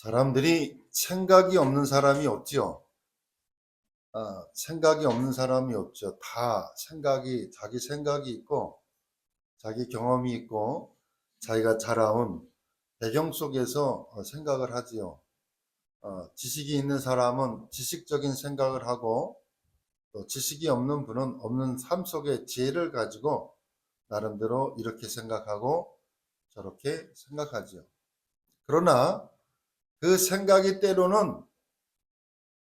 사람들이 생각이 없는 사람이 없지요. 아, 생각이 없는 사람이 없죠. 다 생각이, 자기 생각이 있고, 자기 경험이 있고, 자기가 자라온 배경 속에서 어, 생각을 하지요. 어, 지식이 있는 사람은 지식적인 생각을 하고, 또 지식이 없는 분은 없는 삶 속의 지혜를 가지고 나름대로 이렇게 생각하고 저렇게 생각하지요. 그러나 그 생각이 때로는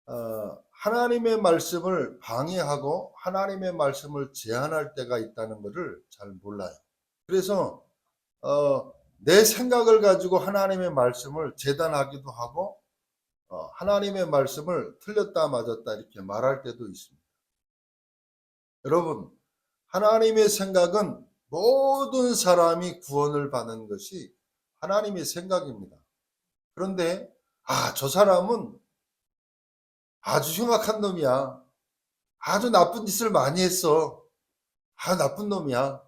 어, 하나님의 말씀을 방해하고 하나님의 말씀을 제한할 때가 있다는 것을 잘 몰라요. 그래서 어, 내 생각을 가지고 하나님의 말씀을 재단하기도 하고 어, 하나님의 말씀을 틀렸다 맞았다 이렇게 말할 때도 있습니다. 여러분, 하나님의 생각은 모든 사람이 구원을 받는 것이 하나님의 생각입니다. 그런데 아, 저 사람은 아주 흉악한 놈이야. 아주 나쁜 짓을 많이 했어. 아, 나쁜 놈이야.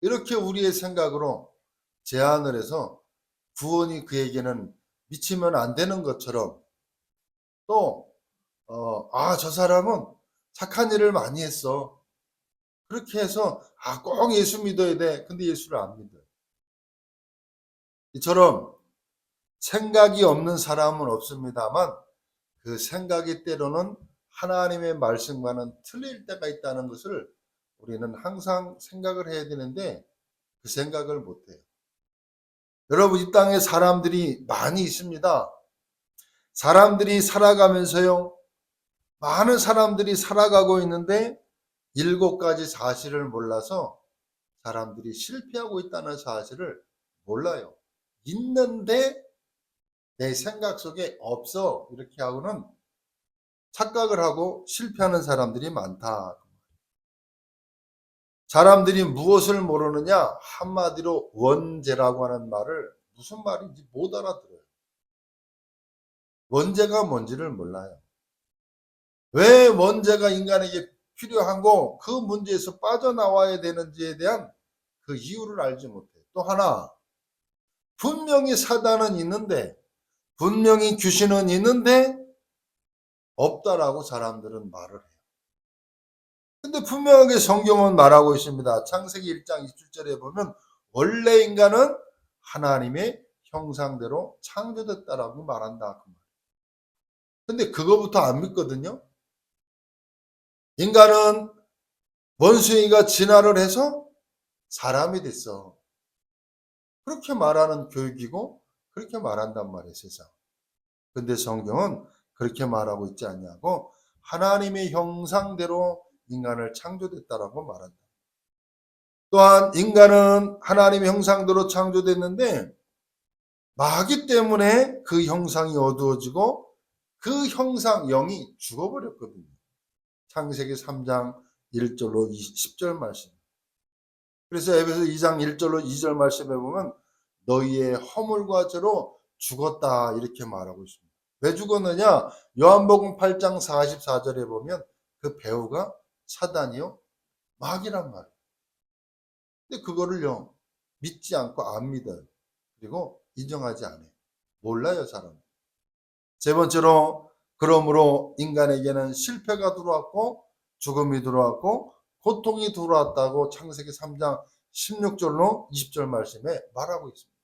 이렇게 우리의 생각으로 제안을 해서 구원이 그에게는 미치면 안 되는 것처럼 또, 어, 아, 저 사람은 착한 일을 많이 했어. 그렇게 해서, 아, 꼭 예수 믿어야 돼. 근데 예수를 안 믿어요. 이처럼 생각이 없는 사람은 없습니다만 그 생각이 때로는 하나님의 말씀과는 틀릴 때가 있다는 것을 우리는 항상 생각을 해야 되는데 그 생각을 못 해요. 여러분, 이 땅에 사람들이 많이 있습니다. 사람들이 살아가면서요, 많은 사람들이 살아가고 있는데 일곱 가지 사실을 몰라서 사람들이 실패하고 있다는 사실을 몰라요. 있는데 내 생각 속에 없어. 이렇게 하고는 착각을 하고 실패하는 사람들이 많다. 사람들이 무엇을 모르느냐? 한마디로 원죄라고 하는 말을 무슨 말인지 못 알아들어요. 원죄가 뭔지를 몰라요. 왜 원죄가 인간에게 필요하고 그 문제에서 빠져나와야 되는지에 대한 그 이유를 알지 못해요. 또 하나, 분명히 사단은 있는데, 분명히 귀신은 있는데, 없다라고 사람들은 말을 해요. 근데 분명하게 성경은 말하고 있습니다. 창세기 1장 27절에 보면, 원래 인간은 하나님의 형상대로 창조됐다라고 말한다. 그 말. 근데 그거부터 안 믿거든요. 인간은 원숭이가 진화를 해서 사람이 됐어. 그렇게 말하는 교육이고 그렇게 말한단 말이에요, 세상. 근데 성경은 그렇게 말하고 있지 않냐고 하나님의 형상대로 인간을 창조됐다라고 말한다. 또한 인간은 하나님의 형상대로 창조됐는데 마귀 때문에 그 형상이 어두워지고 그 형상 영이 죽어버렸거든요. 창세기 3장 1절로 10절 말씀. 그래서 에베소 2장 1절로 2절 말씀에 보면 너희의 허물과 죄로 죽었다 이렇게 말하고 있습니다. 왜 죽었느냐? 요한복음 8장 44절에 보면 그 배우가 사단이요 마귀란 말이에요. 근데 그거를요 믿지 않고 안 믿어요. 그리고 인정하지 않아요. 몰라요 사람. 세 번째로 그러므로 인간에게는 실패가 들어왔고 죽음이 들어왔고 고통이 들어왔다고 창세기 3장 16절로 20절 말씀에 말하고 있습니다.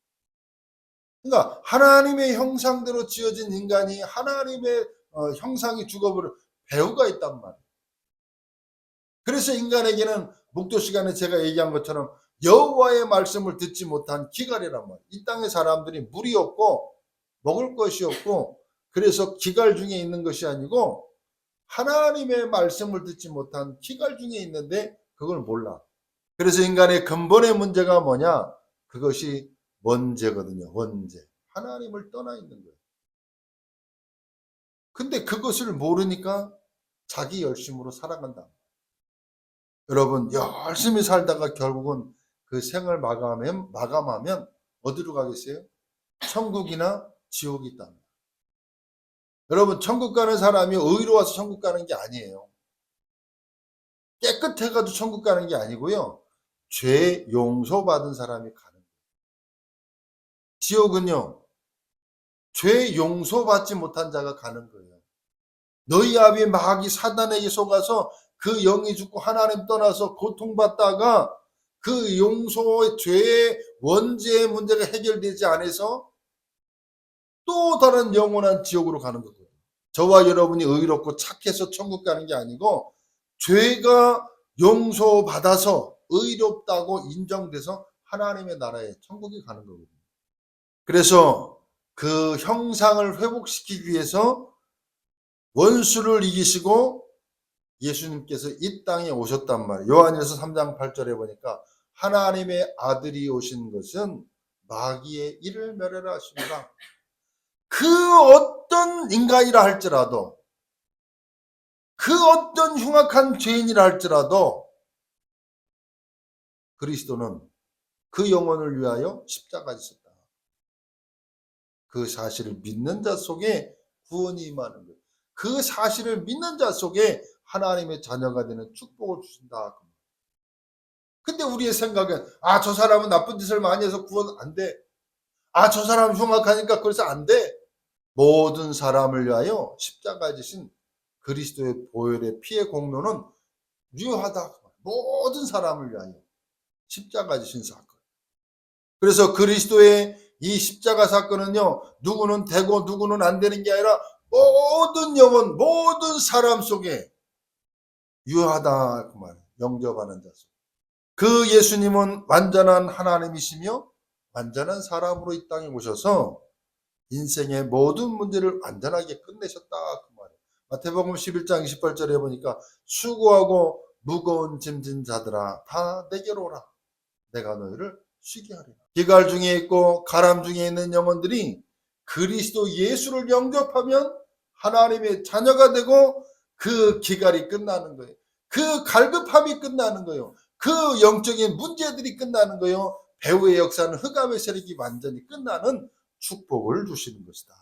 그러니까 하나님의 형상대로 지어진 인간이 하나님의 어, 형상이 죽어버려 배우가 있단 말이에요. 그래서 인간에게는 목도 시간에 제가 얘기한 것처럼 여호와의 말씀을 듣지 못한 기갈이란 말이에요. 이 땅의 사람들이 물이 없고 먹을 것이 없고 그래서 기갈 중에 있는 것이 아니고 하나님의 말씀을 듣지 못한 기갈 중에 있는데 그걸 몰라. 그래서 인간의 근본의 문제가 뭐냐? 그것이 원죄거든요. 원죄. 하나님을 떠나 있는 거예요. 근데 그것을 모르니까 자기 열심으로 살아간다. 여러분, 열심히 살다가 결국은 그 생을 마감하면, 마감하면 어디로 가겠어요? 천국이나 지옥이 있다. 여러분, 천국 가는 사람이 의로워서 천국 가는 게 아니에요. 깨끗해가지고 천국 가는 게 아니고요. 죄 용서받은 사람이 가는. 지옥은요, 죄 용서받지 못한 자가 가는 거예요. 너희 아비 마귀 사단에게 속아서 그 영이 죽고 하나님 떠나서 고통받다가 그 용서의 죄의 원죄의 문제가 해결되지 않아서 또 다른 영원한 지옥으로 가는 거거든요. 저와 여러분이 의롭고 착해서 천국 가는 게 아니고 죄가 용서받아서 의롭다고 인정돼서 하나님의 나라에 천국에 가는 거거든요. 그래서 그 형상을 회복시키기 위해서 원수를 이기시고 예수님께서 이 땅에 오셨단 말이에요. 요한일서 3장 8절에 보니까 하나님의 아들이 오신 것은 마귀의 일을 멸하라 하십니다. 그 어떤 인간이라 할지라도 그 어떤 흉악한 죄인이라 할지라도 그리스도는 그 영혼을 위하여 십자가에. 그 사실을 믿는 자 속에 구원이 임하는 거예요. 그 사실을 믿는 자 속에 하나님의 자녀가 되는 축복을 주신다. 근데 우리의 생각은 아 저 사람은 나쁜 짓을 많이 해서 구원 안 돼. 아 저 사람 흉악하니까 그래서 안 돼. 모든 사람을 위하여 십자가에 지신 그리스도의 보혈의 피의 공로는 유효하다. 모든 사람을 위하여 십자가 지신 사건. 그래서 그리스도의 이 십자가 사건은요, 누구는 되고 누구는 안 되는 게 아니라 모든 영혼, 모든 사람 속에 유효하다. 그 말, 영접하는 자 속. 그 예수님은 완전한 하나님이시며 완전한 사람으로 이 땅에 오셔서 인생의 모든 문제를 완전하게 끝내셨다. 그 말이에요. 마태복음 11장 28절에 보니까 수고하고 무거운 짐진 자들아 다 내게로 오라. 내가 너희를 쉬게 하리라. 기갈 중에 있고 가람 중에 있는 영혼들이 그리스도 예수를 영접하면 하나님의 자녀가 되고 그 기갈이 끝나는 거예요. 그 갈급함이 끝나는 거예요. 그 영적인 문제들이 끝나는 거예요. 배후의 역사는 흑암의 세력이 완전히 끝나는 축복을 주시는 것이다.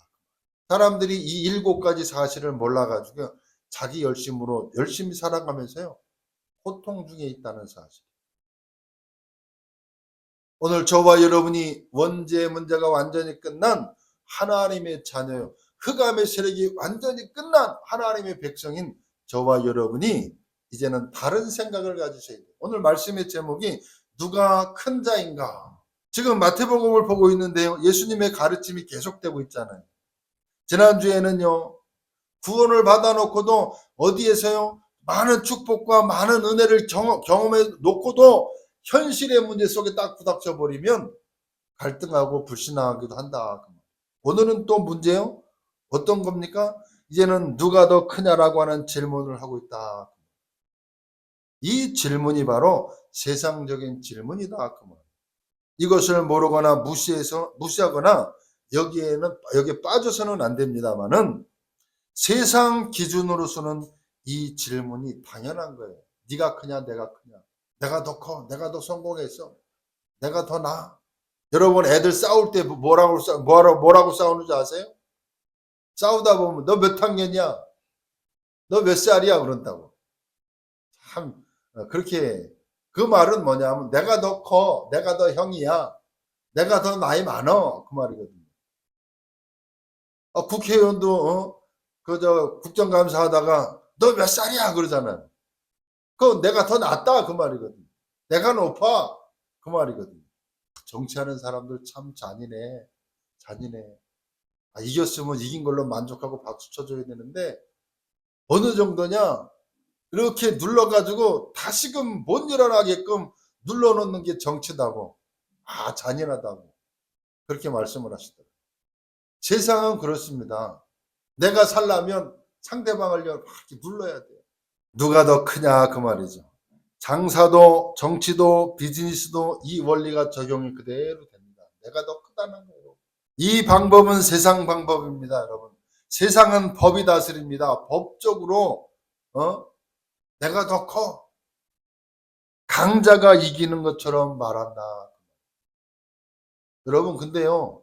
사람들이 이 일곱 가지 사실을 몰라가지고 자기 열심으로 열심히 살아가면서요. 고통 중에 있다는 사실. 오늘 저와 여러분이 원죄의 문제가 완전히 끝난 하나님의 자녀요. 흑암의 세력이 완전히 끝난 하나님의 백성인 저와 여러분이 이제는 다른 생각을 가지셔야 돼요. 오늘 말씀의 제목이 누가 큰 자인가? 지금 마태복음을 보고 있는데요. 예수님의 가르침이 계속되고 있잖아요. 지난주에는요. 구원을 받아놓고도 어디에서요? 많은 축복과 많은 은혜를 경험, 해 놓고도 현실의 문제 속에 딱 부닥쳐 버리면 갈등하고 불신하기도 한다. 오늘은 또 문제요? 어떤 겁니까? 이제는 누가 더 크냐라고 하는 질문을 하고 있다. 이 질문이 바로 세상적인 질문이다. 그 말. 이것을 모르거나 무시해서 무시하거나 여기에는 여기에 빠져서는 안 됩니다만은 세상 기준으로서는 이 질문이 당연한 거예요. 네가 크냐 내가 크냐. 내가 더 커. 내가 더 성공했어. 내가 더 나아. 여러분 애들 싸울 때 뭐라고 싸 뭐라고 뭐라고 싸우는지 아세요? 싸우다 보면 너 몇 학년이야? 너 몇 살이야? 그런다고. 참 어, 그렇게 그 말은 뭐냐면 내가 더 커. 내가 더 형이야. 내가 더 나이 많어. 그 말이거든요. 어, 국회의원도 어? 그저 국정감사 하다가 너 몇 살이야 그러잖아요. 그 내가 더 낫다 그 말이거든. 내가 높아 그 말이거든. 정치하는 사람들 참 잔인해. 잔인해. 아, 이겼으면 이긴 걸로 만족하고 박수 쳐줘야 되는데 어느 정도냐 이렇게 눌러가지고 다시금 못 일어나게끔 눌러놓는 게 정치다고 아 잔인하다고 그렇게 말씀을 하시더라고요. 세상은 그렇습니다. 내가 살려면 상대방을 이렇게 눌러야 돼요. 누가 더 크냐 그 말이죠. 장사도 정치도 비즈니스도 이 원리가 적용이 그대로 됩니다. 내가 더 크다는 거예요. 이 방법은 세상 방법입니다, 여러분. 세상은 법이 다스립니다. 법적으로 어? 내가 더 커. 강자가 이기는 것처럼 말한다. 여러분 근데요.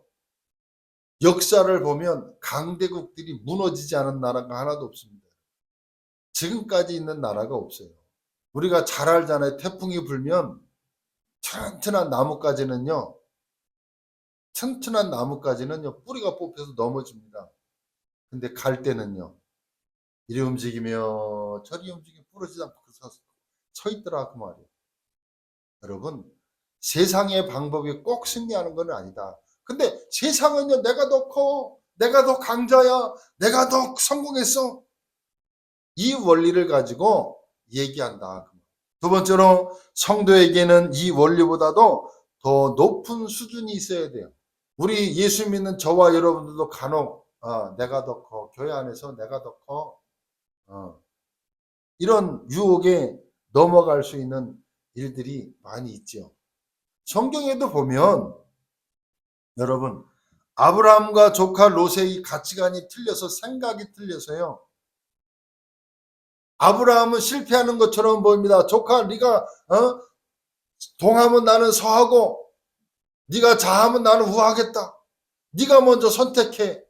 역사를 보면 강대국들이 무너지지 않은 나라가 하나도 없습니다. 지금까지 있는 나라가 없어요. 우리가 잘 알잖아요. 태풍이 불면 튼튼한 나뭇가지는요. 튼튼한 나무까지는요, 뿌리가 뽑혀서 넘어집니다. 근데 갈 때는요, 이리 움직이며 저리 움직이며 부러지지 않고 서, 서 있더라, 그 말이에요. 여러분, 세상의 방법이 꼭 승리하는 건 아니다. 근데 세상은요, 내가 더 커, 내가 더 강자야, 내가 더 성공했어. 이 원리를 가지고 얘기한다. 두 번째로 성도에게는 이 원리보다도 더 높은 수준이 있어야 돼요. 우리 예수 믿는 저와 여러분들도 간혹 어, 내가 더 커, 교회 안에서 내가 더 커, 어, 이런 유혹에 넘어갈 수 있는 일들이 많이 있죠. 성경에도 보면 여러분 아브라함과 조카 롯의 가치관이 틀려서 생각이 틀려서요. 아브라함은 실패하는 것처럼 보입니다. 조카 네가 어? 동하면 나는 서하고 네가 좌하면 나는 우하겠다. 네가 먼저 선택해.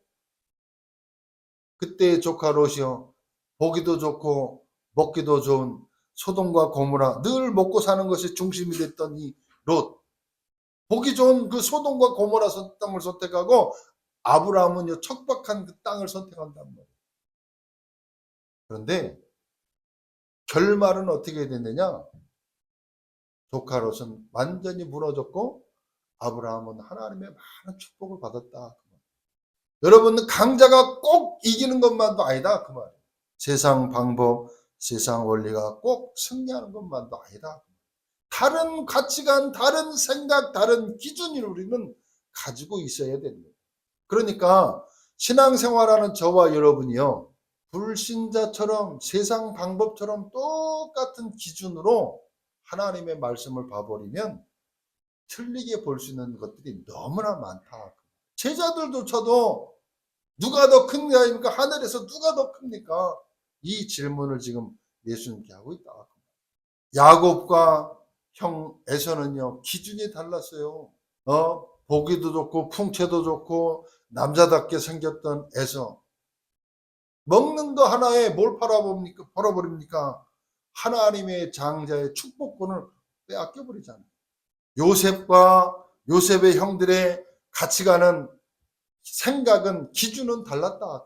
그때 조카 롯이요. 보기도 좋고 먹기도 좋은 소돔과 고모라 늘 먹고 사는 것이 중심이 됐던 이 롯. 보기 좋은 그 소돔과 고모라 땅을 선택하고 아브라함은요 척박한 그 땅을 선택한단 말이에요. 그런데 결말은 어떻게 됐느냐? 조카 롯은 완전히 무너졌고 아브라함은 하나님의 많은 축복을 받았다. 여러분은 강자가 꼭 이기는 것만도 아니다. 그 말이에요. 세상 방법, 세상 원리가 꼭 승리하는 것만도 아니다. 다른 가치관, 다른 생각, 다른 기준을 우리는 가지고 있어야 됩니다. 그러니까 신앙생활하는 저와 여러분이요. 불신자처럼 세상 방법처럼 똑같은 기준으로 하나님의 말씀을 봐버리면 틀리게 볼 수 있는 것들이 너무나 많다. 제자들조차도 누가 더 큰가입니까? 하늘에서 누가 더 큽니까? 이 질문을 지금 예수님께 하고 있다. 야곱과 형 에서는요 기준이 달랐어요. 어 보기도 좋고 풍채도 좋고 남자답게 생겼던 에서 먹는 거 하나에 뭘 팔아봅니까? 팔아버립니까? 하나님의 장자의 축복권을 빼앗겨 버리잖아요. 요셉과 요셉의 형들의 가치관은 생각은 기준은 달랐다.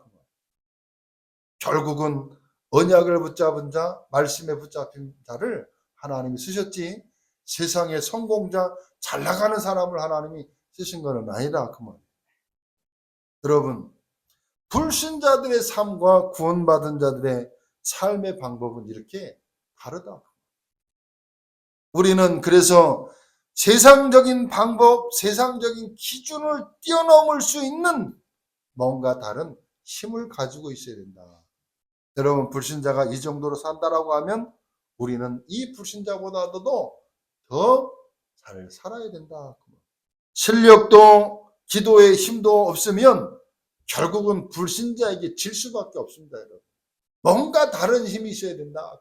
결국은 언약을 붙잡은 자, 말씀에 붙잡힌 자를 하나님이 쓰셨지 세상의 성공자, 잘 나가는 사람을 하나님이 쓰신 것은 아니다. 그 말. 여러분, 불신자들의 삶과 구원받은 자들의 삶의 방법은 이렇게 다르다. 우리는 그래서 세상적인 방법, 세상적인 기준을 뛰어넘을 수 있는 뭔가 다른 힘을 가지고 있어야 된다. 여러분, 불신자가 이 정도로 산다라고 하면 우리는 이 불신자보다도 더 잘 살아야 된다. 실력도 기도의 힘도 없으면 결국은 불신자에게 질 수밖에 없습니다, 여러분. 뭔가 다른 힘이 있어야 된다.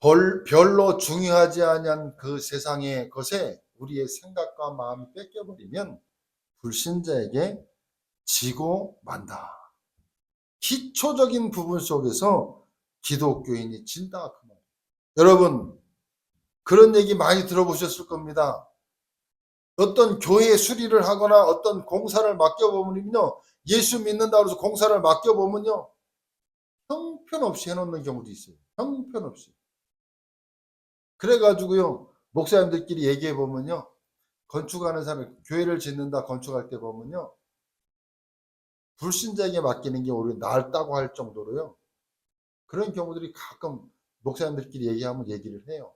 벌, 별로 중요하지 않은 그 세상의 것에 우리의 생각과 마음이 뺏겨버리면 불신자에게 지고 만다. 기초적인 부분 속에서 기독교인이 진다. 그 말. 여러분, 그런 얘기 많이 들어보셨을 겁니다. 어떤 교회 수리를 하거나 어떤 공사를 맡겨보면요. 예수 믿는다고 해서 공사를 맡겨보면요. 형편없이 해놓는 경우도 있어요. 형편없이. 그래가지고요. 목사님들끼리 얘기해 보면요. 건축하는 사람, 교회를 짓는다 건축할 때 보면요. 불신자에게 맡기는 게 오히려 낫다고 할 정도로요. 그런 경우들이 가끔 목사님들끼리 얘기하면 얘기를 해요.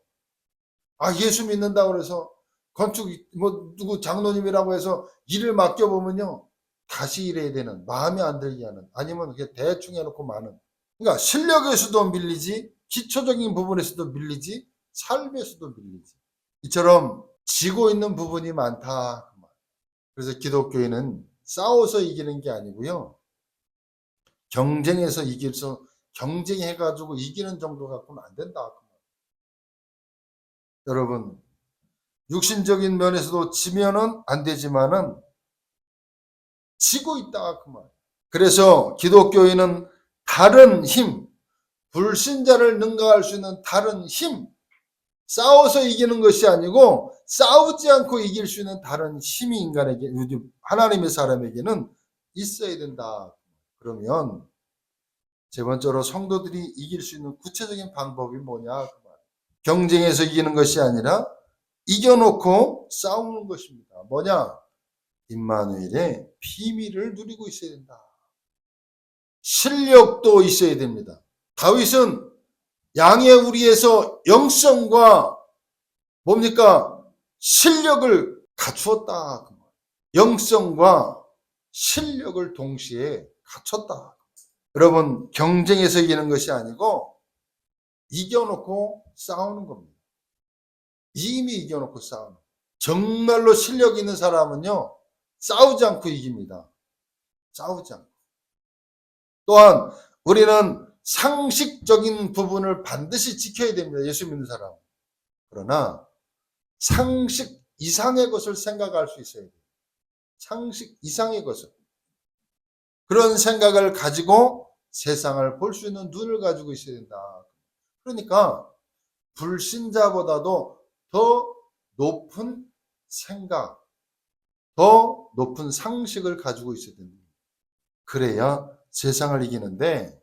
아, 예수 믿는다고 그래서 건축, 뭐, 누구 장로님이라고 해서 일을 맡겨 보면요. 다시 일해야 되는, 마음에 안 들게 하는, 아니면 그냥 대충 해놓고 마는. 그러니까 실력에서도 밀리지, 기초적인 부분에서도 밀리지, 삶에서도 밀리지. 이처럼 지고 있는 부분이 많다. 그래서 기독교인은 싸워서 이기는 게 아니고요. 경쟁해서 이길서 경쟁해가지고 이기는 정도 갖고는 안 된다. 여러분, 육신적인 면에서도 지면은 안 되지만은 지고 있다. 그 말. 그래서 기독교인은 다른 힘, 불신자를 능가할 수 있는 다른 힘, 싸워서 이기는 것이 아니고 싸우지 않고 이길 수 있는 다른 힘이 인간에게 하나님의 사람에게는 있어야 된다. 그러면 세 번째로 성도들이 이길 수 있는 구체적인 방법이 뭐냐? 그 말. 경쟁에서 이기는 것이 아니라 이겨놓고 싸우는 것입니다. 뭐냐? 임마누엘의 비밀을 누리고 있어야 된다. 실력도 있어야 됩니다. 다윗은 양의 우리에서 영성과 뭡니까? 실력을 갖추었다. 영성과 실력을 동시에 갖췄다. 여러분, 경쟁에서 이기는 것이 아니고 이겨놓고 싸우는 겁니다. 이미 이겨놓고 싸우는. 정말로 실력 있는 사람은요, 싸우지 않고 이깁니다. 싸우지 않고. 또한 우리는 상식적인 부분을 반드시 지켜야 됩니다. 예수 믿는 사람. 그러나 상식 이상의 것을 생각할 수 있어야 돼요. 상식 이상의 것을. 그런 생각을 가지고 세상을 볼 수 있는 눈을 가지고 있어야 된다. 그러니까 불신자보다도 더 높은 생각, 더 높은 상식을 가지고 있어야 됩니다. 그래야 세상을 이기는데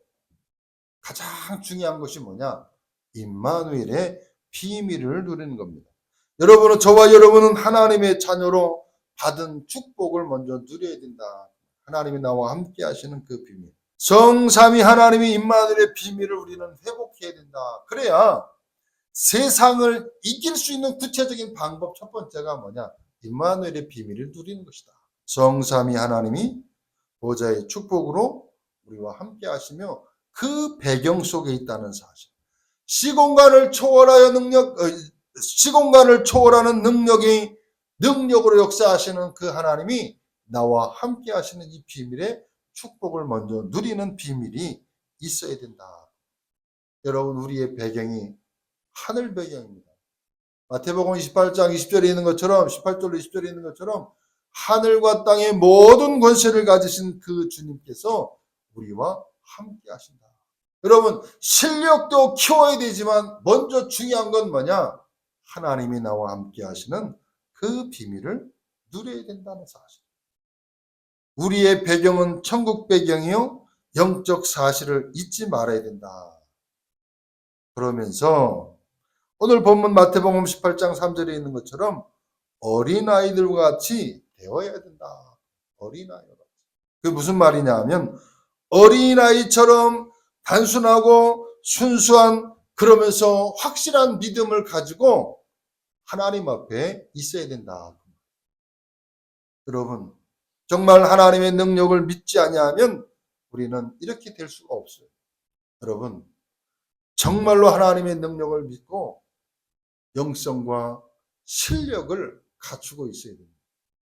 가장 중요한 것이 뭐냐? 임마누엘의 비밀을 누리는 겁니다. 여러분은 저와 여러분은 하나님의 자녀로 받은 축복을 먼저 누려야 된다. 하나님이 나와 함께 하시는 그 비밀. 성삼위 하나님이 임마누엘의 비밀을 우리는 회복해야 된다. 그래야 세상을 이길 수 있는 구체적인 방법 첫 번째가 뭐냐? 임마누엘의 비밀을 누리는 것이다. 성삼위 하나님이 보좌의 축복으로 우리와 함께 하시며 그 배경 속에 있다는 사실. 시공간을 초월하여 능력, 어, 시공간을 초월하는 능력이 능력으로 역사하시는 그 하나님이 나와 함께 하시는 이 비밀의 축복을 먼저 누리는 비밀이 있어야 된다. 여러분, 우리의 배경이 하늘 배경입니다. 마태복음 28장 20절에 있는 것처럼, 18절 20절에 있는 것처럼, 하늘과 땅의 모든 권세를 가지신 그 주님께서 우리와 함께 하신다. 여러분, 실력도 키워야 되지만, 먼저 중요한 건 뭐냐? 하나님이 나와 함께 하시는 그 비밀을 누려야 된다는 사실. 우리의 배경은 천국 배경이요, 영적 사실을 잊지 말아야 된다. 그러면서 오늘 본문 마태복음 18장 3절에 있는 것처럼 어린아이들과 같이 되어야 된다. 어린아이와 같이. 그 무슨 말이냐 하면 어린아이처럼 단순하고 순수한 그러면서 확실한 믿음을 가지고 하나님 앞에 있어야 된다. 여러분, 정말 하나님의 능력을 믿지 아니하면 우리는 이렇게 될 수가 없어요. 여러분, 정말로 하나님의 능력을 믿고 영성과 실력을 갖추고 있어야 됩니다.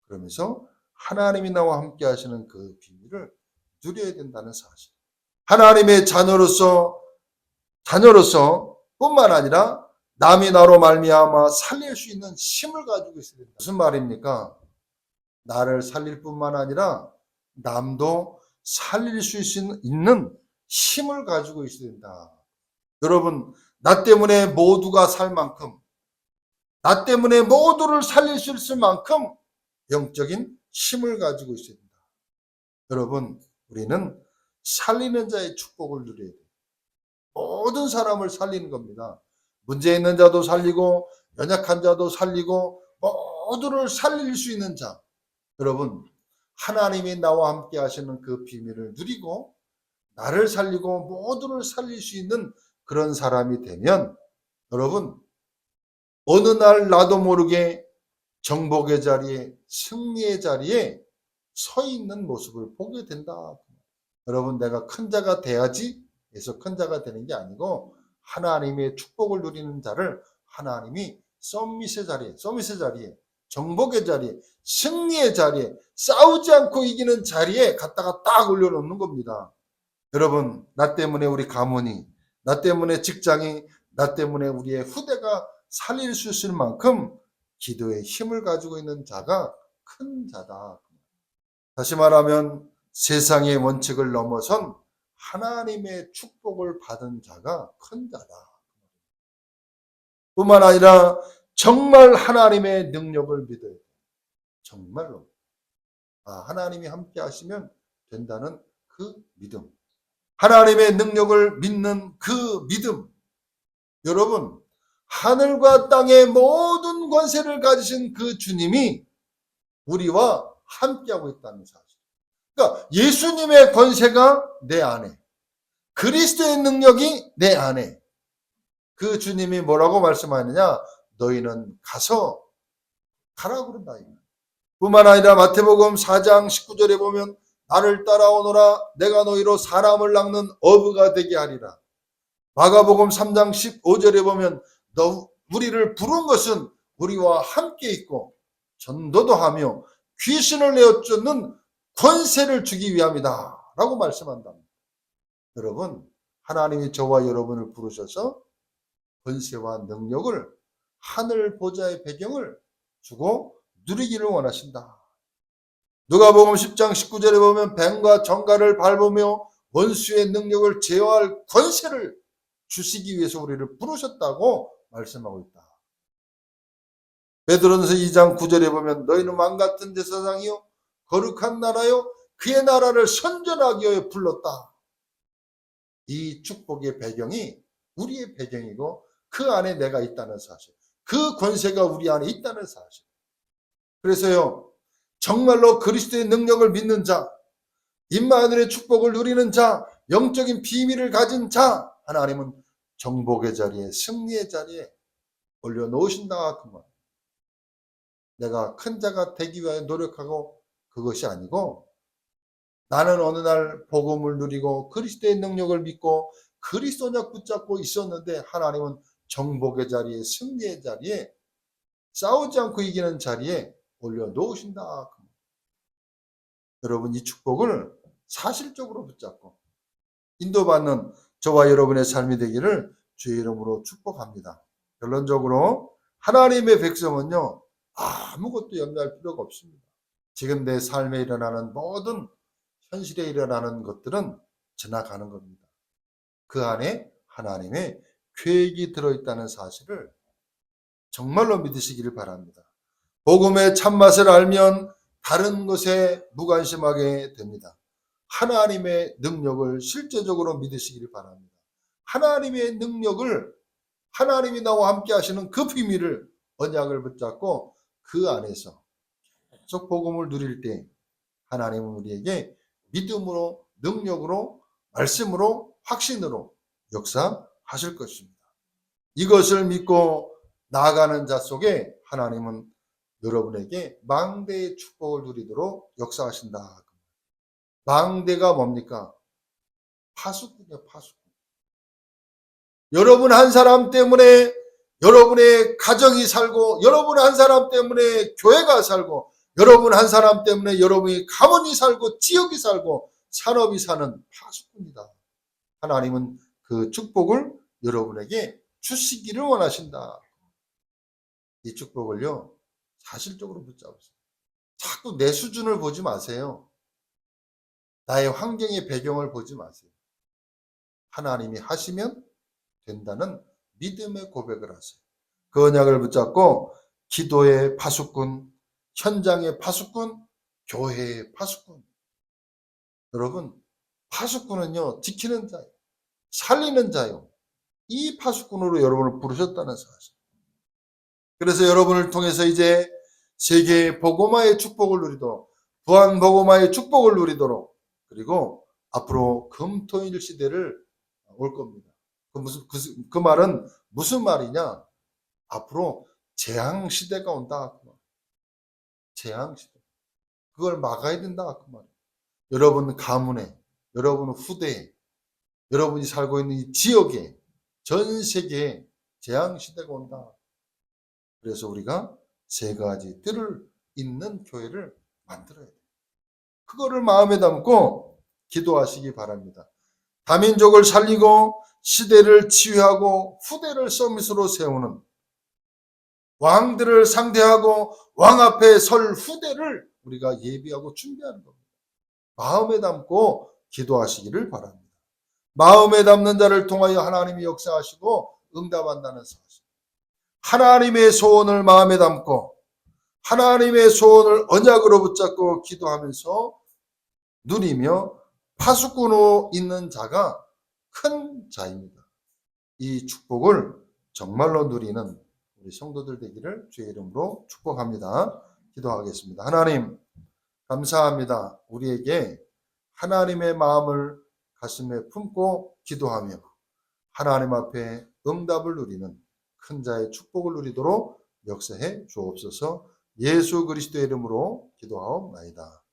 그러면서 하나님이 나와 함께 하시는 그 비밀을 누려야 된다는 사실. 하나님의 자녀로서 자녀로서 뿐만 아니라 남이 나로 말미암아 살릴 수 있는 힘을 가지고 있어야 된다. 무슨 말입니까? 나를 살릴 뿐만 아니라 남도 살릴 수 있는 힘을 가지고 있어야 된다. 여러분, 나 때문에 모두가 살 만큼, 나 때문에 모두를 살릴 수 있을 만큼 영적인 힘을 가지고 있어야 된다. 여러분, 우리는 살리는 자의 축복을 누려야 돼요. 모든 사람을 살리는 겁니다. 문제 있는 자도 살리고, 연약한 자도 살리고, 모두를 살릴 수 있는 자. 여러분, 하나님이 나와 함께 하시는 그 비밀을 누리고, 나를 살리고 모두를 살릴 수 있는 그런 사람이 되면, 여러분, 어느 날 나도 모르게 정복의 자리에, 승리의 자리에 서 있는 모습을 보게 된다. 여러분, 내가 큰 자가 돼야지 해서 큰 자가 되는 게 아니고, 하나님의 축복을 누리는 자를 하나님이 썸밋의 자리에, 서밋의 자리에, 정복의 자리에, 승리의 자리에, 싸우지 않고 이기는 자리에 갖다가 딱 올려놓는 겁니다. 여러분, 나 때문에 우리 가문이, 나 때문에 직장이, 나 때문에 우리의 후대가 살릴 수 있을 만큼 기도의 힘을 가지고 있는 자가 큰 자다. 다시 말하면 세상의 원칙을 넘어선 하나님의 축복을 받은 자가 큰 자다. 뿐만 아니라 정말 하나님의 능력을 믿어야 돼. 정말로. 아, 하나님이 함께 하시면 된다는 그 믿음. 하나님의 능력을 믿는 그 믿음. 여러분, 하늘과 땅의 모든 권세를 가지신 그 주님이 우리와 함께하고 있다는 사실. 그러니까 예수님의 권세가 내 안에, 그리스도의 능력이 내 안에. 그 주님이 뭐라고 말씀하느냐? 너희는 가서 가라고 그런다. 뿐만 아니라 마태복음 4장 19절에 보면 나를 따라오너라 내가 너희로 사람을 낚는 어부가 되게 하리라. 마가복음 3장 15절에 보면 너 우리를 부른 것은 우리와 함께 있고 전도도 하며 귀신을 내어 쫓는 권세를 주기 위함이다. 라고 말씀한다. 여러분, 하나님이 저와 여러분을 부르셔서 권세와 능력을 하늘 보좌의 배경을 주고 누리기를 원하신다. 누가복음 10장 19절에 보면 뱀과 정갈을 밟으며 원수의 능력을 제어할 권세를 주시기 위해서 우리를 부르셨다고 말씀하고 있다. 베드로전서 2장 9절에 보면 너희는 왕 같은 제사장이요 거룩한 나라요 그의 나라를 선전하기 위해 불렀다. 이 축복의 배경이 우리의 배경이고 그 안에 내가 있다는 사실. 그 권세가 우리 안에 있다는 사실. 그래서요, 정말로 그리스도의 능력을 믿는 자, 임마누엘의 축복을 누리는 자, 영적인 비밀을 가진 자, 하나님은 정복의 자리에, 승리의 자리에 올려놓으신다. 그 말. 내가 큰 자가 되기 위하여 노력하고 그것이 아니고 나는 어느 날 복음을 누리고 그리스도의 능력을 믿고 그리스도냐 붙잡고 있었는데 하나님은 정복의 자리에 승리의 자리에 싸우지 않고 이기는 자리에 올려놓으신다. 여러분 이 축복을 사실적으로 붙잡고 인도받는 저와 여러분의 삶이 되기를 주의 이름으로 축복합니다. 결론적으로 하나님의 백성은요 아무것도 염려할 필요가 없습니다. 지금 내 삶에 일어나는 모든 현실에 일어나는 것들은 지나가는 겁니다. 그 안에 하나님의 계획이 들어있다는 사실을 정말로 믿으시기를 바랍니다. 복음의 참맛을 알면 다른 것에 무관심하게 됩니다. 하나님의 능력을 실제적으로 믿으시기를 바랍니다. 하나님의 능력을 하나님이 나와 함께 하시는 그 비밀을 언약을 붙잡고 그 안에서 계속 복음을 누릴 때 하나님은 우리에게 믿음으로 능력으로 말씀으로 확신으로 역사하실 것입니다. 이것을 믿고 나아가는 자 속에 하나님은 여러분에게 망대의 축복을 누리도록 역사하신다. 망대가 뭡니까? 파수꾼이요, 파수꾼. 여러분 한 사람 때문에 여러분의 가정이 살고, 여러분 한 사람 때문에 교회가 살고, 여러분 한 사람 때문에 여러분이 가문이 살고, 지역이 살고, 산업이 사는 파수꾼이다. 하나님은 그 축복을 여러분에게 주시기를 원하신다. 이 축복을요, 사실적으로 붙잡으세요. 자꾸 내 수준을 보지 마세요. 나의 환경의 배경을 보지 마세요. 하나님이 하시면 된다는 믿음의 고백을 하세요. 그 언약을 붙잡고 기도의 파수꾼, 현장의 파수꾼, 교회의 파수꾼. 여러분, 파수꾼은요, 지키는 자예요. 살리는 자요. 이 파수꾼으로 여러분을 부르셨다는 사실. 그래서 여러분을 통해서 이제 세계 보고마의 축복을 누리도록, 부안 보고마의 축복을 누리도록, 그리고 앞으로 금토일 시대를 올 겁니다. 그 무슨 그, 그 말은 무슨 말이냐? 앞으로 재앙 시대가 온다. 그 말. 재앙 시대. 그걸 막아야 된다. 그 말. 여러분 가문에, 여러분 후대에, 여러분이 살고 있는 이 지역에, 전 세계에 재앙 시대가 온다. 그래서 우리가 세 가지 뜰을 잇는 교회를 만들어야 돼요. 그거를 마음에 담고 기도하시기 바랍니다. 다민족을 살리고 시대를 치유하고 후대를 서밋으로 세우는 왕들을 상대하고 왕 앞에 설 후대를 우리가 예비하고 준비하는 겁니다. 마음에 담고 기도하시기를 바랍니다. 마음에 담는 자를 통하여 하나님이 역사하시고 응답한다는 사실. 하나님의 소원을 마음에 담고 하나님의 소원을 언약으로 붙잡고 기도하면서 누리며 파수꾼으로 있는 자가 큰 자입니다. 이 축복을 정말로 누리는 우리 성도들 되기를 주의 이름으로 축복합니다. 기도하겠습니다. 하나님, 감사합니다. 우리에게 하나님의 마음을 가슴에 품고 기도하며 하나님 앞에 응답을 누리는 큰 자의 축복을 누리도록 역사해 주옵소서 예수 그리스도의 이름으로 기도하옵나이다.